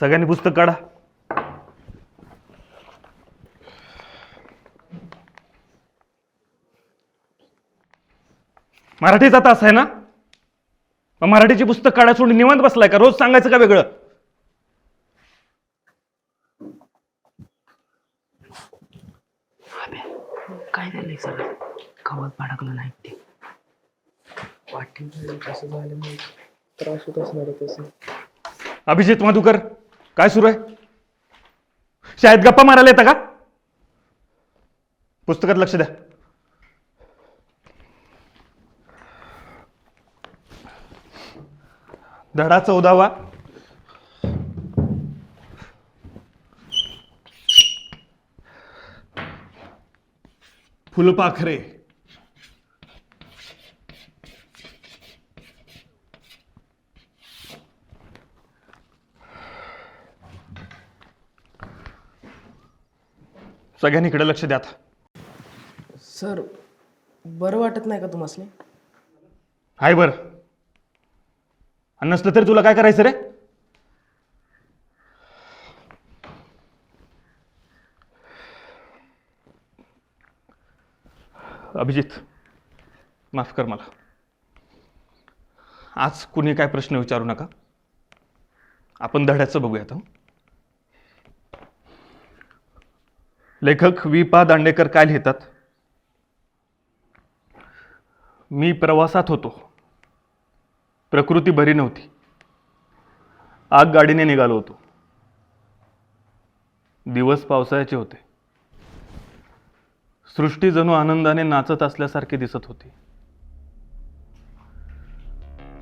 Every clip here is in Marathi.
सगळ्यांनी पुस्तक काढा. मराठीचा तास आहे ना? मग मराठीची पुस्तक काढा सोडून निवांत बसलाय का? रोज सांगायचं का वेगळं? काय झालंय गावात भडकलं नाही ते. पाठी कसं झालं त्रास होत असणार तसं. अभिजित मधुकर. काय सुरू आहे? शाळेत गप्पा मारायला येतं का? पुस्तकात लक्ष द्या. धडा चौदावा. फुलपाखरे. सगळ्यांनी इकडे लक्ष द्या आता. सर बरं वाटत नाही का तुम्हाला हाय बर. आणि नसलं तरी तुला काय करायचं रे? अभिजित माफ कर मला. आज कुणी काय प्रश्न विचारू नका. आपण धड्याचं बघूयात हं? लेखक वि पा दांडेकर काय लिहितात? मी प्रवासात होतो. प्रकृती बरी नव्हती. आग गाडीने निघालो होतो. दिवस पावसाळ्याचे होते. सृष्टी जणू आनंदाने नाचत असल्यासारखी दिसत होती.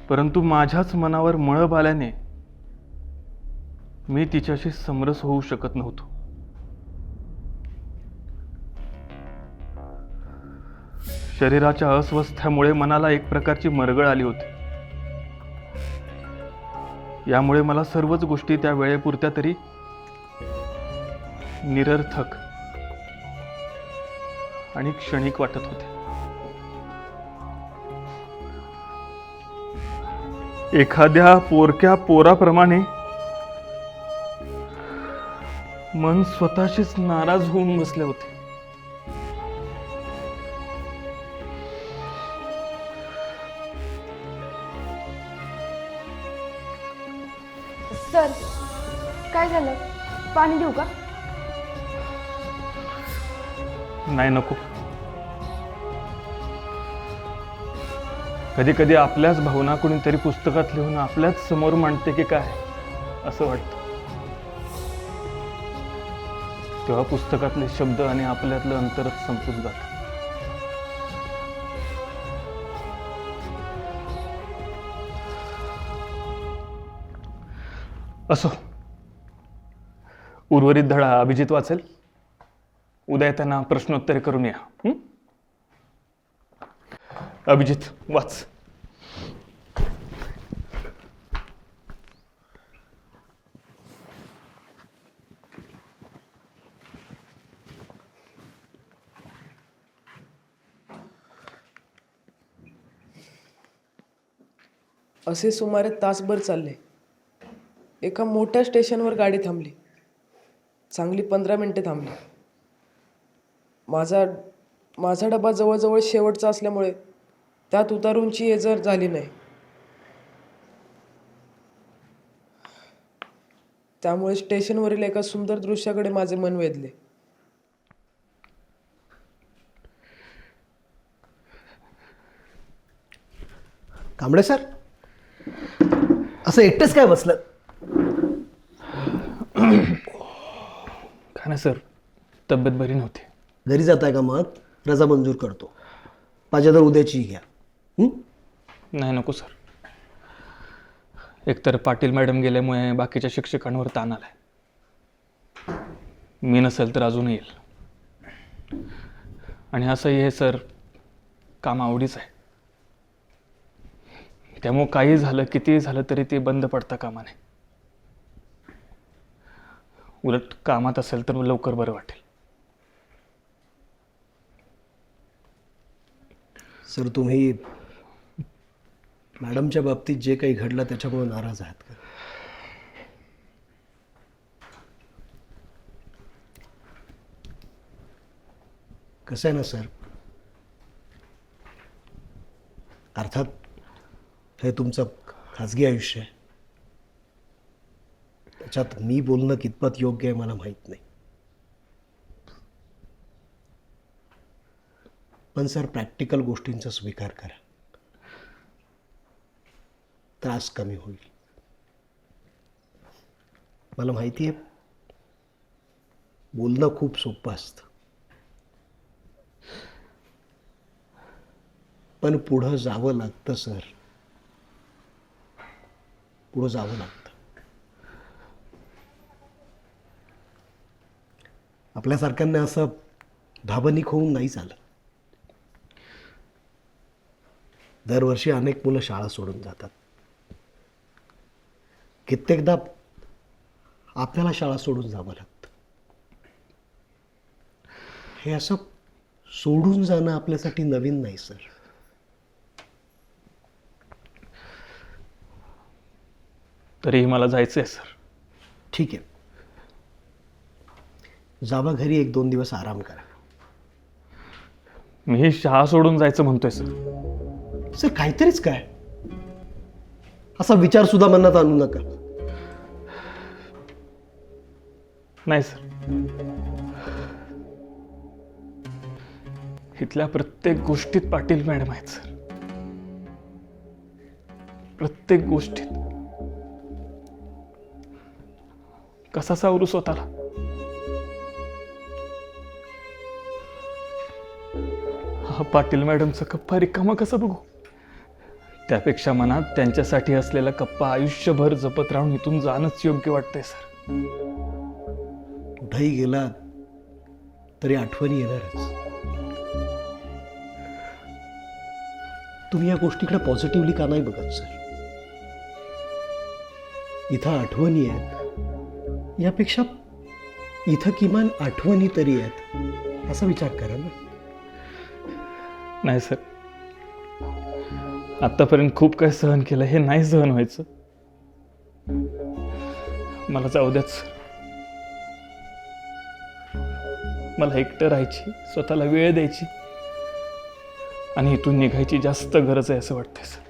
परंतु माझ्याच मनावर मळब आल्याने मी तिच्याशी समरस होऊ शकत नव्हतो. शरीराच्या अस्वस्थ्यामुळे मनाला एक प्रकारची मरगळ आली होती. यामुळे मला सर्वच गोष्टी त्या वेळेपुरत्या तरी निरर्थक आणि क्षणिक वाटत होते एखाद्या पोरक्या पोराप्रमाणे मन स्वतःशीच नाराज होऊन बसले होते. नाही नको. कधी कधी आपल्याच भावना कोणीतरी पुस्तकात लिहून आपल्याच समोर मांडते की काय असं वाटतं. तेव्हा पुस्तकातले शब्द आणि आपल्यातलं अंतरच संपून जात. असो. उर्वरित धडा अभिजित वाचेल. उद्या त्यांना प्रश्नोत्तरे करून या. अभिजित वाच. असे सुमारे तासभर चालले. एका मोठ्या स्टेशनवर गाडी थांबली. चांगली पंधरा मिनटे थांबली. माझा माझा डबा जवळजवळ शेवटचा असल्यामुळे त्यात उतारूंची एजर झाली नाही. त्यामुळे स्टेशनवरील एका सुंदर दृश्याकडे माझे मन वेधले. कांबळे सर असं एकटेच काय बसलं? काय ना सर तब्येत बरी नव्हती. घरी जाताय का मग? रजा मंजूर करतो. पाहिजे तर उद्याची घ्या. हं? नाही नको सर. एकतर पाटील मॅडम गेल्यामुळे बाकीच्या शिक्षकांवर ताण आलाय. मी नसेल तर अजून येईल. आणि असंही हे सर काम आवडीच आहे. त्यामुळं काही झालं कितीही झालं तरी ते बंद पडता कामा नये. उलट कामात असेल तर लवकर बरं वाटेल. सर तुम्ही मॅडमच्या बाबतीत जे काही घडलं त्याच्यामुळे नाराज आहात का? कसं आहे ना सर? अर्थात हे तुमचं खाजगी आयुष्य आहे. त्याच्यात मी बोलणं कितपत योग्य आहे मला माहीत नाही. पण सर प्रॅक्टिकल गोष्टींचा स्वीकार करा. त्रास कमी होईल. मला माहिती आहे बोलणं खूप सोपं असतं. पण पुढं जावं लागतं सर. पुढं जावं लागतं. आपल्यासारख्यांना असं भावनिक होऊन नाही चालत. दरवर्षी अनेक मुलं शाळा सोडून जातात. कित्येकदा आपल्याला शाळा सोडून जावं लागतं. हे असं सोडून जाणं आपल्यासाठी नवीन नाही सर. तरीही मला जायचं आहे सर. ठीक आहे. जावा घरी एक दोन दिवस आराम करा. मी ही शाळा सोडून जायचं म्हणतोय सर. सर काहीतरीच काय? असा विचार सुद्धा मनात आणू नका. नाही सर. इथल्या प्रत्येक गोष्टीत पाटील मॅडम आहेत सर. प्रत्येक गोष्टीत. कसा सावरू स्वतःला? हा पाटील मॅडमचा कप्पा रिकामा कसा बघू? त्यापेक्षा मनात त्यांच्यासाठी असलेला कप्पा आयुष्यभर जपत राहून इथून जाणंच योग्य वाटतंय सर. कुठंही गेलात तरी आठवणी येणारच. तुम्ही या गोष्टीकडे पॉझिटिव्हली का नाही बघत सर? इथं आठवणी आहेत. यापेक्षा इथं किमान आठवणी तरी आहेत असा विचार करा ना. नाही सर. आत्तापर्यंत खूप काय सहन केलं हे नाही सहन व्हायचं. मला जाऊ द्याच. मला एकटं राहायची स्वतःला वेळ द्यायची. आणि इथून निघायची जास्त गरज आहे असं वाटतंय सर.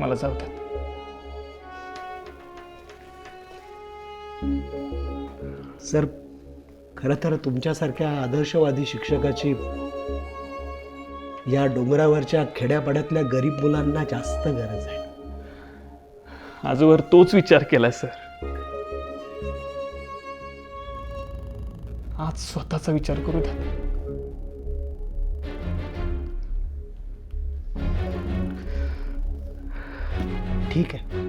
मला जाऊ द्यात सर खरं तर तुमच्यासारख्या आदर्शवादी शिक्षकाची या डोंगरावरच्या खेड्यापाड्यातल्या गरीब मुलांना जास्त गरज आहे. आजवर तोच विचार केलाय सर. आज स्वतःचा विचार करू द्या. ठीक आहे.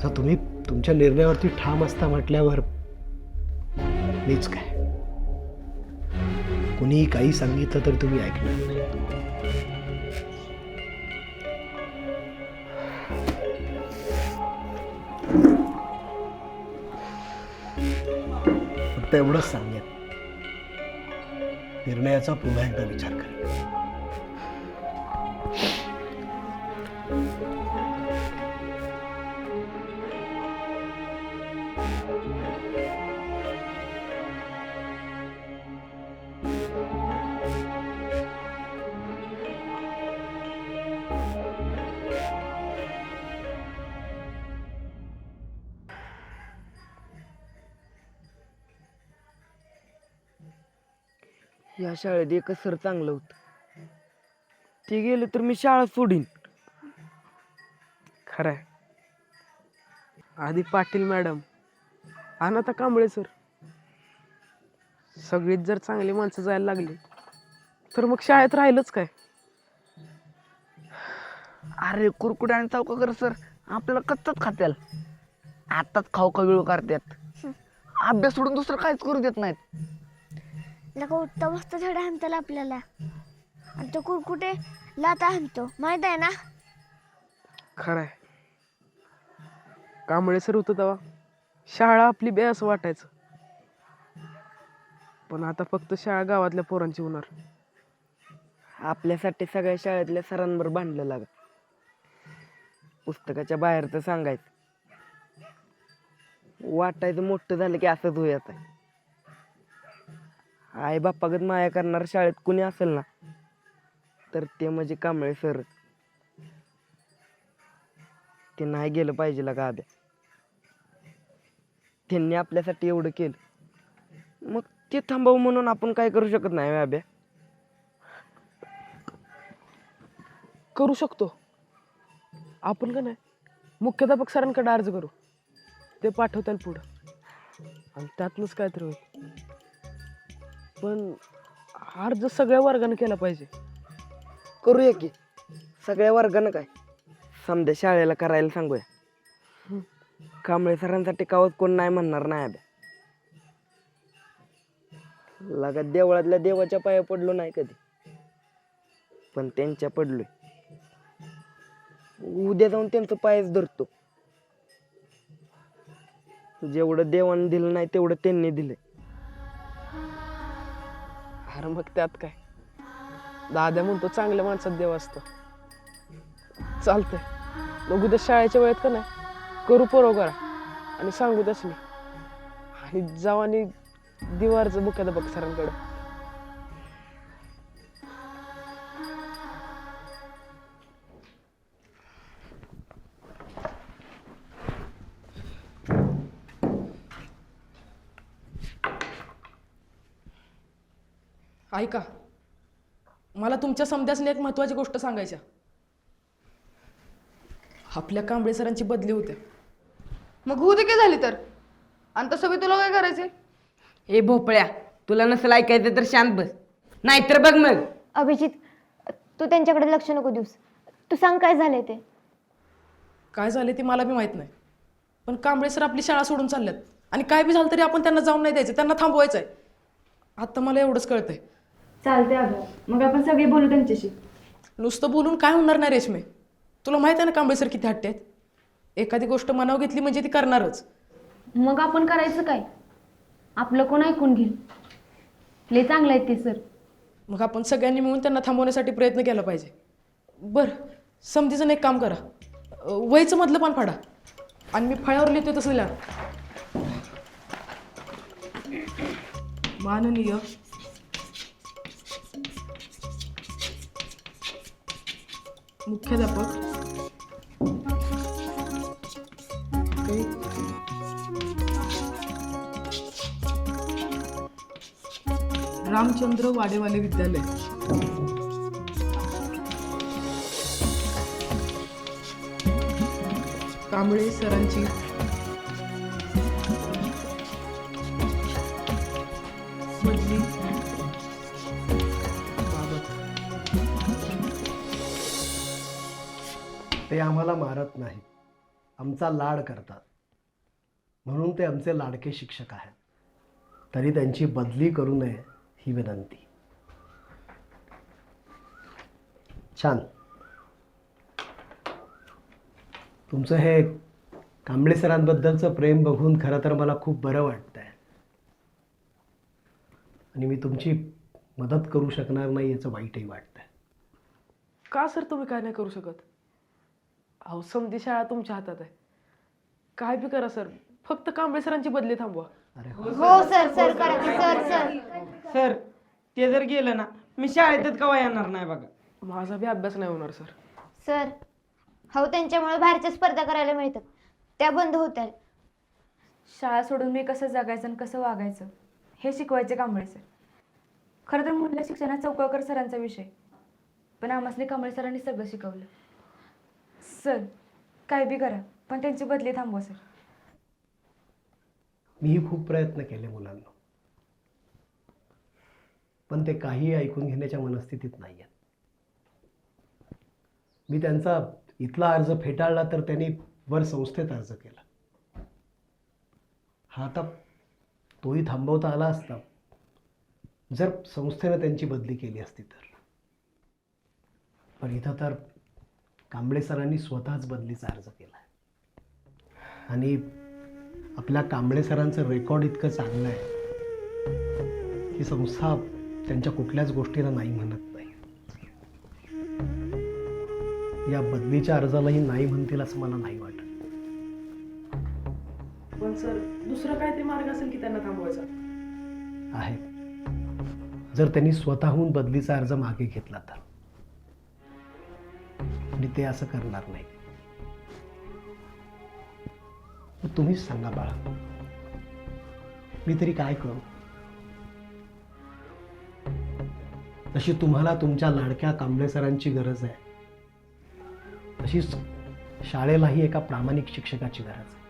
जर तुम्ही तुमच्या निर्णयावरती ठाम असता म्हटल्यावर मीच काय? कुणीही काही सांगितलं तर तुम्ही ऐकणार. नाही फक्त एवढंच सांगेन. निर्णयाचा पुन्हा एकदा विचार करा. या शाळेत एकच सर चांगलं होतं. ते गेलं तर मी शाळा सोडीन. खरं आहे आधी पाटील मॅडम. आणि आता कांबळे सर. सगळीच जर चांगली माणसं जायला लागली तर मग शाळेत राहिलंच काय? अरे कुरकुटे आणि चौकाकर सर. आपल्याला कच्चाच खात्याल. आताच खाऊ का वेळ करतात. अभ्यास सोडून दुसरं काहीच करू देत नाहीत. लका उठता बसता धडा हाणताल आपल्याला. आणि तो कुरकुटे लाता हाणतो माहीत आहे ना? खरं आहे कांबळे सर होतं तेव्हा. शाळा आपली बे असं वाटायचं. पण आता फक्त शाळा गावातल्या पोरांची होणार. आपल्यासाठी सगळ्या शाळेतल्या सरांवर बांधलं लागत पुस्तकाच्या बाहेरचं सांगायचं. वाटायचं मोठं झालं की असंच होयाचं आई बाप्पागत माया करणार शाळेत कुणी असेल ना तर ते म्हणजे कांबळे सर ते नाही गेलं पाहिजे का आद्या. त्यांनी आपल्यासाठी एवढं केलं. मग ते थांबवू म्हणून आपण काय करू शकत नाही आब्या करू शकतो. आपण का नाही? मुख्याध्यापक सरांकडे अर्ज करू. ते पाठवताल पुढं. आणि त्यातनंच काय तर होईल. पण अर्ज सगळ्या वर्गानं केला पाहिजे. करूया की. सगळ्या वर्गानं काय? समध्या शाळेला करायला सांगूया. कांबळे सरांसाठी कावत कोण नाही म्हणणार नाही अभ्या लगा देवळातल्या देवाच्या पाया पडलो नाही कधी. पण त्यांच्या पडलोय. उद्या जाऊन त्यांचं पायच धरतो. जेवढं देवानं दिलं नाही तेवढं त्यांनी दिलं अरे मग त्यात काय? दाद्या म्हणतो चांगल्या माणसात देव असतो. चालतंय. मग उद्या शाळेच्या वेळेत का नाही करू परव करा आणि सांगू तसली मी आणि जाऊ आणि दिवारचं बघ सरांकडं. ऐका. मला तुमच्या समध्यासने एक महत्त्वाची गोष्ट सांगायच्या आपल्या कांबळे सरांची बदली होते. मग होऊ दे काय झाली तर? आणि तसं बी तुला काय करायचे ए भोपळ्या तुला नसेल ऐकायचं तर शांत बस. नाहीतर बघ मग. अभिजित तू त्यांच्याकडे लक्ष नको देऊस. तू सांग काय झालंय ते? काय झाले ते मला बी माहीत नाही. पण कांबळे सर आपली शाळा सोडून चालल्यात. आणि काय बी झालं तरी आपण त्यांना जाऊन नाही द्यायचं त्यांना थांबवायचं आहे आता मला एवढंच कळतंय. चालते अगं. मग आपण सगळे बोलू त्यांच्याशी. नुसतं बोलून काय होणार नाही रेशमे? तुला माहीत आहे ना कांबळे सर किती हट्टे आहेत? एखादी गोष्ट मनावर घेतली म्हणजे ती करणारच. मग आपण करायचं काय? आपलं कोण ऐकून घेईल? लय चांगलं आहे ते सर. मग आपण सगळ्यांनी मिळून त्यांना थांबवण्यासाठी प्रयत्न केला पाहिजे. बरं समधीचं एक काम करा. अं, वहीचं मधलं पान फाडा. आणि मी फळ्यावर लिहितोय तसं लिहा. माननीय मुख्याध्यापक. रामचंद्र वाडेवाले विद्यालय. कांबळे सरांची आम्हाला मारत नाहीत आमचा लाड करतात. म्हणून ते आमचे लाडके शिक्षक आहेत. तरी त्यांची बदली करू नये ही विनंती. छान. तुमचं हे कांबळे सरांबद्दलचं प्रेम बघून खरं तर मला खूप बरं वाटतं आहे आणि मी तुमची मदत करू शकणार नाही याचं वाईटही वाटतं का सर तुम्ही काय नाही करू शकत? अहो समधी शाळा तुमच्या हातात आहे. काय बी करा सर. फक्त कांबळे सरांची बदली थांबवा. अरे हो सर. सर करा सर सर. सर ते जर गेलं ना मी शाळेतच कवा येणार नाही बघा. माझा बी अभ्यास नाही होणार सर. सर हो त्यांच्यामुळे बाहेरच्या स्पर्धा करायला मिळतात. त्या बंद होत्या. शाळा सोडून मी कसं जगायचं आणि कसं वागायचं हे शिकवायचे कांबळे सर. खरं तर मुलं शिक्षणात चौकाळकर सरांचा विषय पण आम्हासने कांबळे सरांनी सगळं शिकवलं. सर काय बी करा पण त्यांची बदली थांबवा सर. मीही खूप प्रयत्न केले मुलांना. पण ते काही ऐकून घेण्याच्या मनस्थितीत नाही आहेत मी त्यांचा इथला अर्ज फेटाळला तर त्यांनी वर संस्थेत अर्ज केला. हा आता तोही थांबवता आला असता जर संस्थेनं त्यांची बदली केली असती तर. पण इथं तर कांबळे सरांनी स्वतःच बदलीचा अर्ज केला. आणि आपल्या कांबळे सरांचं रेकॉर्ड इतकं चांगलं आहे की संस्था त्यांच्या कुठल्याच गोष्टीला नाही म्हणत नाही. या बदलीच्या अर्जालाही नाही म्हणतील असं मला नाही वाटत. पण सर दुसरा काहीतरी मार्ग असेल की त्यांना थांबवायचा? आहे. जर त्यांनी स्वतःहून बदलीचा अर्ज मागे घेतला तर. आणि ते असं करणार नाही. तुम्हीच सांगा बाळा. मी तरी काय करू? तशी तुम्हाला तुमच्या लाडक्या कांबळे सरांची गरज आहे. तशीच शाळेलाही एका प्रामाणिक शिक्षकाची गरज आहे.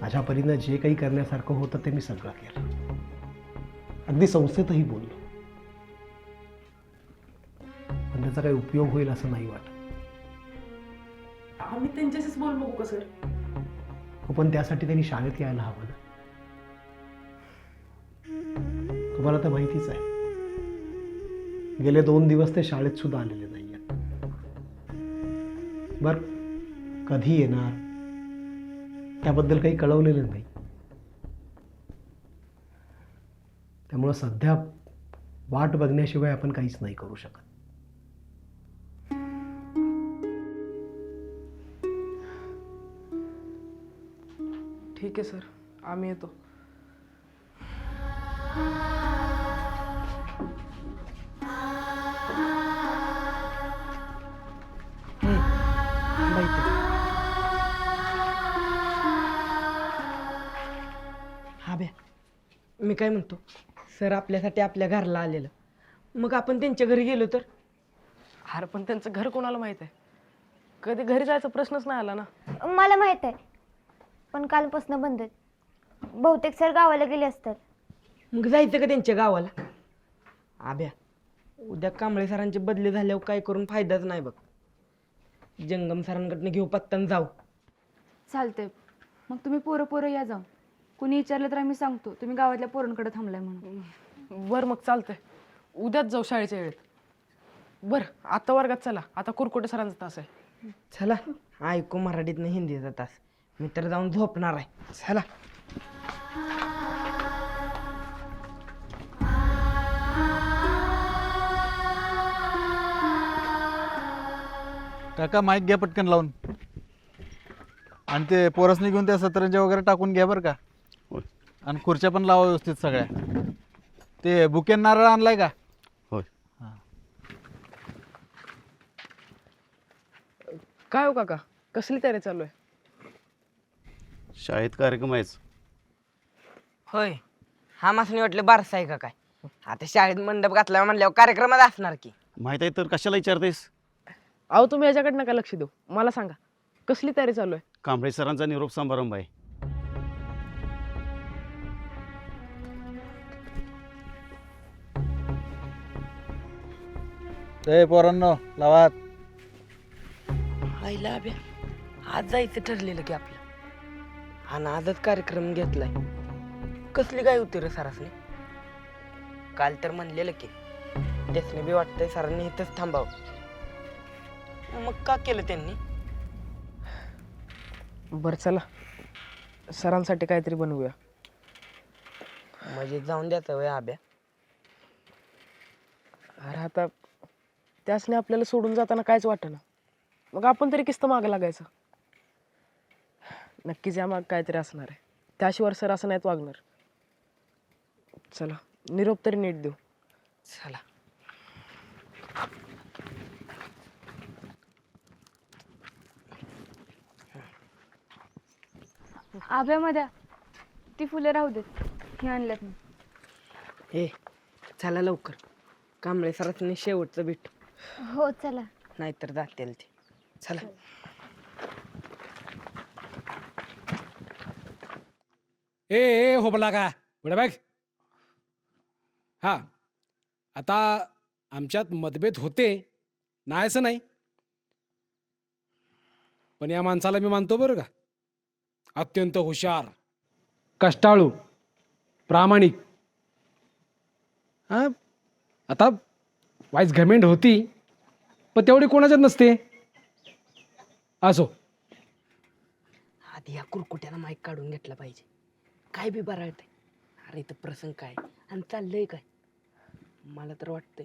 माझ्या परीनं जे काही करण्यासारखं होतं ते मी सगळं केलं. अगदी संस्थेतही बोललो. पण त्याचा काही उपयोग होईल असं नाही वाटत. आम्ही त्यांच्याशीच बोल बघू का सर? हो, पण त्यासाठी त्यांनी शाळेत यायला हवं ना. तुम्हाला तर माहितीच आहे. गेले दोन दिवस ते शाळेत सुद्धा आलेले नाही बर कधी येणार? त्याबद्दल काही कळवलेलं नाही. त्यामुळं सध्या वाट बघण्याशिवाय आपण काहीच नाही करू शकत. ठीक आहे सर. आम्ही येतो. हा ब्या. मी काय म्हणतो? सर आपल्यासाठी आपल्या घरला आलेलं. मग आपण त्यांच्या घरी गेलो तर? अरे पण त्यांचं घर कोणाला माहीत आहे? कधी घरी जायचा प्रश्नच नाही आला ना. मला माहीत आहे. पण कालपासून बंद आहेत. बहुतेक सर गावाला गेले असतात. मग जायचं का त्यांच्या गावाला? आब्या उद्या कांबळे सरांचे बदले झाल्यावर काय करून फायदाच नाही बघ. जंगम सरांकडनं घेऊ पत्तान जाऊ. चालतंय. मग तुम्ही पोरं पोरं या जाऊन. कुणी विचारलं तर आम्ही सांगतो. तुम्ही गावातल्या पोरांकडे थांबलाय म्हणून. बरं मग चालतंय. उद्याच जाऊ शाळेच्या वेळेत. बरं आता वर्गात चला. आता कुरकुटे सरांचा तास आहे. चला. ऐकू मराठीतनं हिंदीचा तास. मी तर जाऊन झोपणार आहे. चला. काका माईक घ्या पटकन लावून. आणि ते पोरसनी घेऊन त्या सतरंजा वगैरे टाकून घ्या बरं का. आणि खुर्च्या पण लावा व्यवस्थित सगळ्या. ते बुकेन नारळ आणलाय का? होय. काय हो काका? कसली तयारी चालू आहे? शाळेत कार्यक्रम आहेच. होय. हा मासनी वाटलं बारसा आहे का काय? आता शाळेत मंडप घातला म्हणल्यावर कार्यक्रमात असणार की. माहीत आहे तर कशाला विचारतेस? अहो तुम्ही याच्याकडे नका लक्ष देऊ? मला सांगा. कसली तयारी चालू आहे? कांबळे सरांचा निरोप समारंभ आहे. ते पोरांनो लावा आईला अभ्या आज जायचं ठरलेलं की आपलं. आजच कार्यक्रम घेतलाय. कसली काय होती रे सरासने? काल तर म्हणलेलं की त्यासने बी वाटतंय सरांनी इथंच थांबावं. मग का केलं त्यांनी? बरं चला. सरांसाठी काहीतरी बनवूया. म्हणजे जाऊन द्यायचं वय आब्या. अरे आता त्यासने आपल्याला सोडून जाताना काहीच वाटेना. मग आपण तरी किस्त मागं लागायचं. नक्कीच या माग काहीतरी असणार आहे. त्याशिवाय सर असं नाहीत वागणार. चला निरोप तरी नीट देऊ. चला. आभ्यामध्ये ती फुले राहू देत. ही आणल्यात मी. हे चला लवकर. कांबळे सरासने शेवटचं भेट हो चला. नाहीतर जातील ते. चला. ए ए होबला का? पुढे बघ. हा. आता आमच्यात मतभेद होते. नाही असं नाही. पण या माणसाला मी मानतो बरं का? अत्यंत हुशार कष्टाळू प्रामाणिक. हा? आता वाईस घमेंड होती पण तेवढी कोणाच्यात नसते? असो. आधी या कुरकुट्यानं माईक काढून घेतला पाहिजे. काय बी बराळते अरे इथं प्रसंग काय? आणि चाललंय काय? मला तर वाटतंय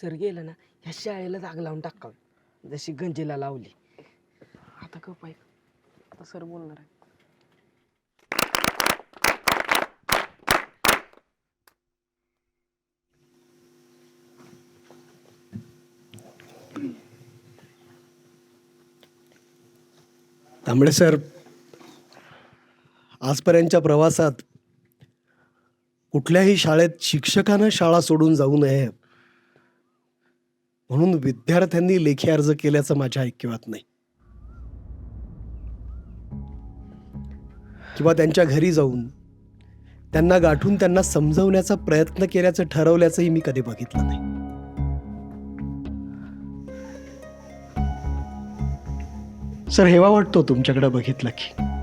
सर गेलं ना ह्या शाळेला जाग लावून टाकावं. जशी गंजीला लावली. आता कप आहे. आता सर बोलणार आहे तांबडे सर आजपर्यंतच्या प्रवासात कुठल्याही शाळेत शिक्षकानं शाळा सोडून जाऊ नये म्हणून विद्यार्थ्यांनी लेखी अर्ज केल्याचं माझ्या ऐकिवात नाही. किंवा त्यांच्या घरी जाऊन त्यांना गाठून त्यांना समजवण्याचा प्रयत्न केल्याचं ठरवल्याचंही मी कधी बघितलं नाही. सर हेवा वाटतो तुमच्याकडे बघितलं की.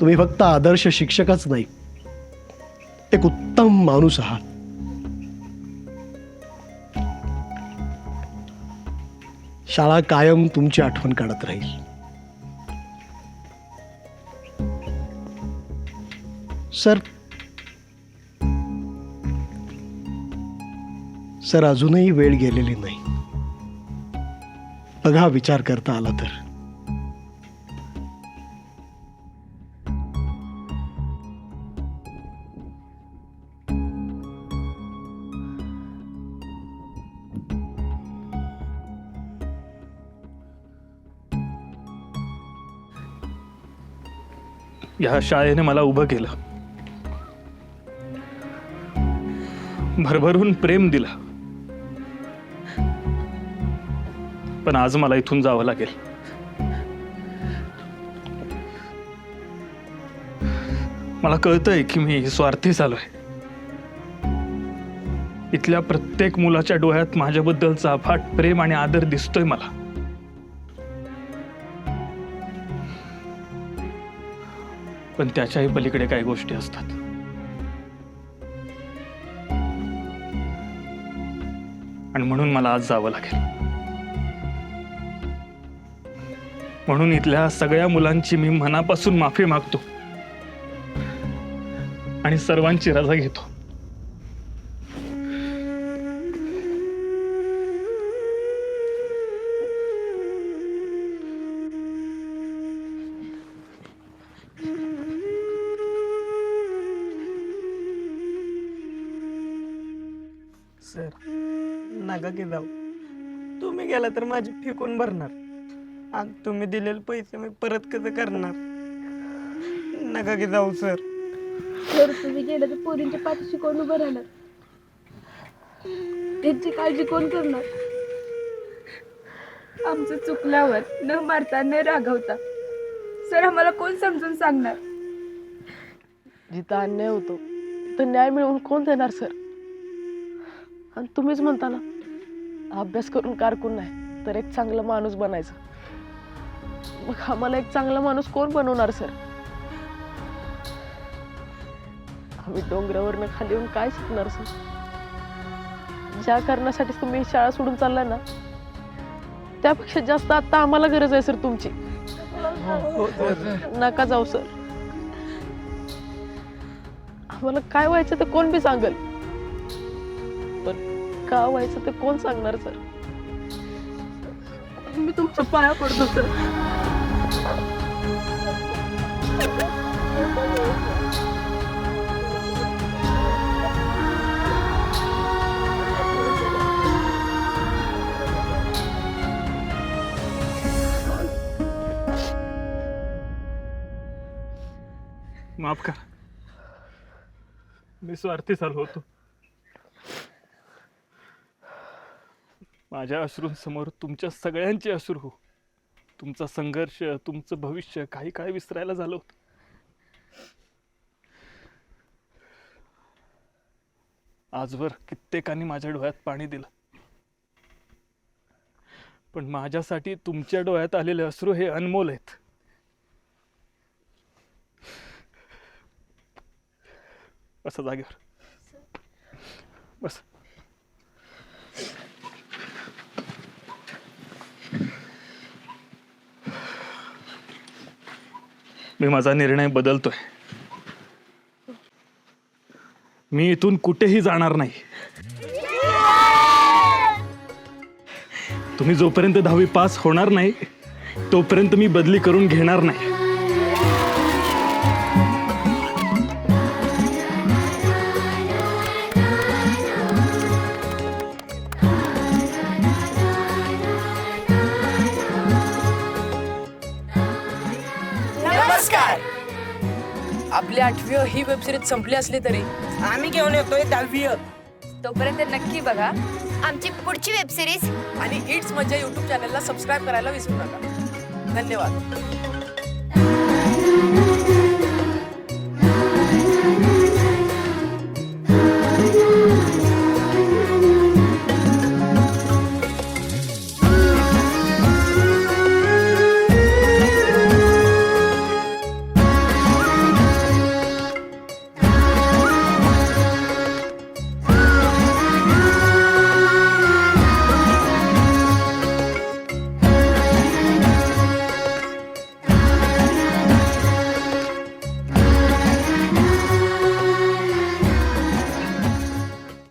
तुम्ही फक्त आदर्श शिक्षकच नाही एक उत्तम माणूस आहात. शाळा कायम तुमची आठवण काढत राहील. सर सर अजूनही वेळ गेलेली नाही. बघा विचार करता आला तर. ह्या शाळेने मला उभं केलं. भरभरून प्रेम दिला. पण आज मला इथून जावं लागेल. मला कळतंय की मी स्वार्थी झालोय. इथल्या प्रत्येक मुलाच्या डोळ्यात माझ्याबद्दलचा अफाट प्रेम आणि आदर दिसतोय मला. पण त्याच्याही पलीकडे काही गोष्टी असतात. आणि म्हणून मला आज जावं लागेल. म्हणून इथल्या सगळ्या मुलांची मी मनापासून माफी मागतो. आणि सर्वांची रजा घेतो. नका की जाऊ तुम्ही गेला तर माझी फेकून भरणार. आणि तुम्ही दिलेले पैसे मी परत कसं करणार? नका की जाऊ सर. जर तुम्ही गेलं तर पोरींच्या पाठीशी कोण उभं राहणार. त्यांची काळजी कोण करणार? आमचं चुकल्यावर न मारता न रागवता सर आम्हाला कोण समजून सांगणार? जिथं अन्याय होतो तिथं न्याय मिळवून कोण देणार सर? आणि तुम्हीच म्हणता ना अभ्यास करून कारकून नाही तर एक चांगला माणूस बनायचं. मग आम्हाला एक चांगला माणूस कोण बनवणार सर? आम्ही डोंगरावरनं खाली येऊन काय शिकणार सर? ज्या कारणासाठी तुम्ही शाळा सोडून चाललाय ना त्यापेक्षा जास्त आता आम्हाला गरज आहे सर तुमची. नका जाऊ सर. आम्हाला काय व्हायचं तर कोण बी सांगल? का व्हायचं ते कोण सांगणार सर? मी तुमच्या पाया पडतो सर. माफ करा. मी स्वार्थी झालो होतो. माझ्या अश्रूंसमोर तुमच्या सगळ्यांचे अश्रू. हो तुमचा संघर्ष तुमचं भविष्य काही काय विसरायला झालं होतं. आजवर कित्येकांनी माझ्या डोळ्यात पाणी दिलं. पण माझ्यासाठी तुमच्या डोळ्यात आलेले अश्रू हे अनमोल आहेत. असं जागेवर. बस. मी माझा निर्णय बदलतोय. मी इथून कुठेही जाणार नाही. तुम्ही जोपर्यंत दहावी पास होणार नाही तोपर्यंत मी बदली करून घेणार नाही. आठवी ही वेबसिरीज संपली असली तरी. आम्ही घेऊन येतोय दहावी. तोपर्यंत नक्की बघा आमची पुढची वेब सिरीज आणि इट्स मजा युट्यूब चॅनलला सबस्क्राईब करायला विसरू नका. धन्यवाद.